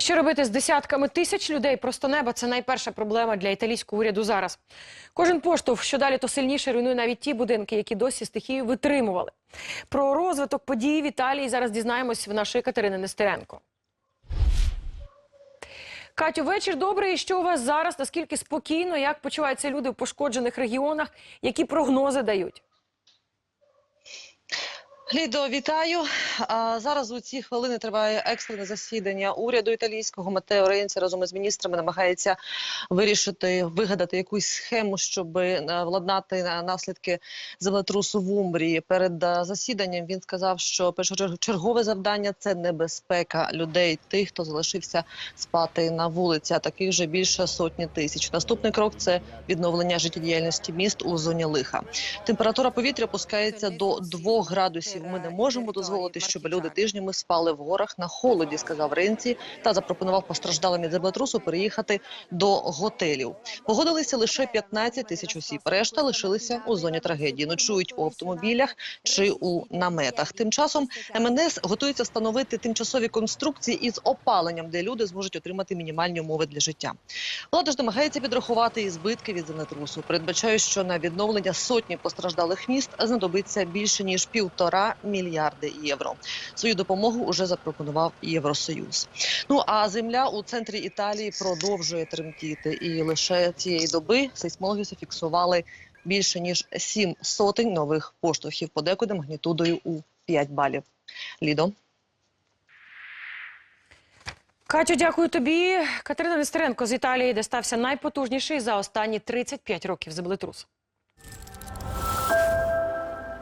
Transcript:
Що робити з десятками тисяч людей просто неба це найперша проблема для італійського уряду зараз. Кожен поштовх, що далі, то сильніше руйнує навіть ті будинки, які досі стихію витримували. Про розвиток подій в Італії зараз дізнаємось в нашої Катерини Нестеренко. Катю, вечір добрий. І що у вас зараз? Наскільки спокійно? Як почуваються люди в пошкоджених регіонах? Які прогнози дають? Лідо, вітаю. Зараз у ці хвилини триває екстрене засідання уряду італійського. Матео Ренці разом із міністрами намагається вирішити, вигадати якусь схему, щоб е, владнати на наслідки землетрусу в Умбрії. Перед е, засіданням він сказав, що першочергове завдання це небезпека людей, тих, хто залишився спати на вулиці. А таких вже більше сотні тисяч. Наступний крок це відновлення життєдіяльності міст у зоні лиха. Температура повітря опускається до 2 градусів. Ми не можемо дозволити, щоб люди тижнями спали в горах на холоді, сказав Ренці, та запропонував постраждалим від землетрусу переїхати до готелів. Погодилися лише 15 тисяч осіб. Решта лишилися у зоні трагедії. Ночують у автомобілях чи у наметах. Тим часом МНС готується встановити тимчасові конструкції із опаленням, де люди зможуть отримати мінімальні умови для життя. Влада ж намагається підрахувати і збитки від землетрусу. Передбачає, що на відновлення сотні постраждалих міст знадобиться більше ніж півтора мільярди євро. Свою допомогу уже запропонував Євросоюз. Ну а земля у центрі Італії продовжує тремтіти, і лише цієї доби сейсмологи зафіксували більше ніж сім сотень нових поштовхів, подекуди магнітудою у 5 балів. Лідо. Катю, дякую тобі. Катерина Нестеренко з Італії, де стався найпотужніший за останні 35 років землетрус.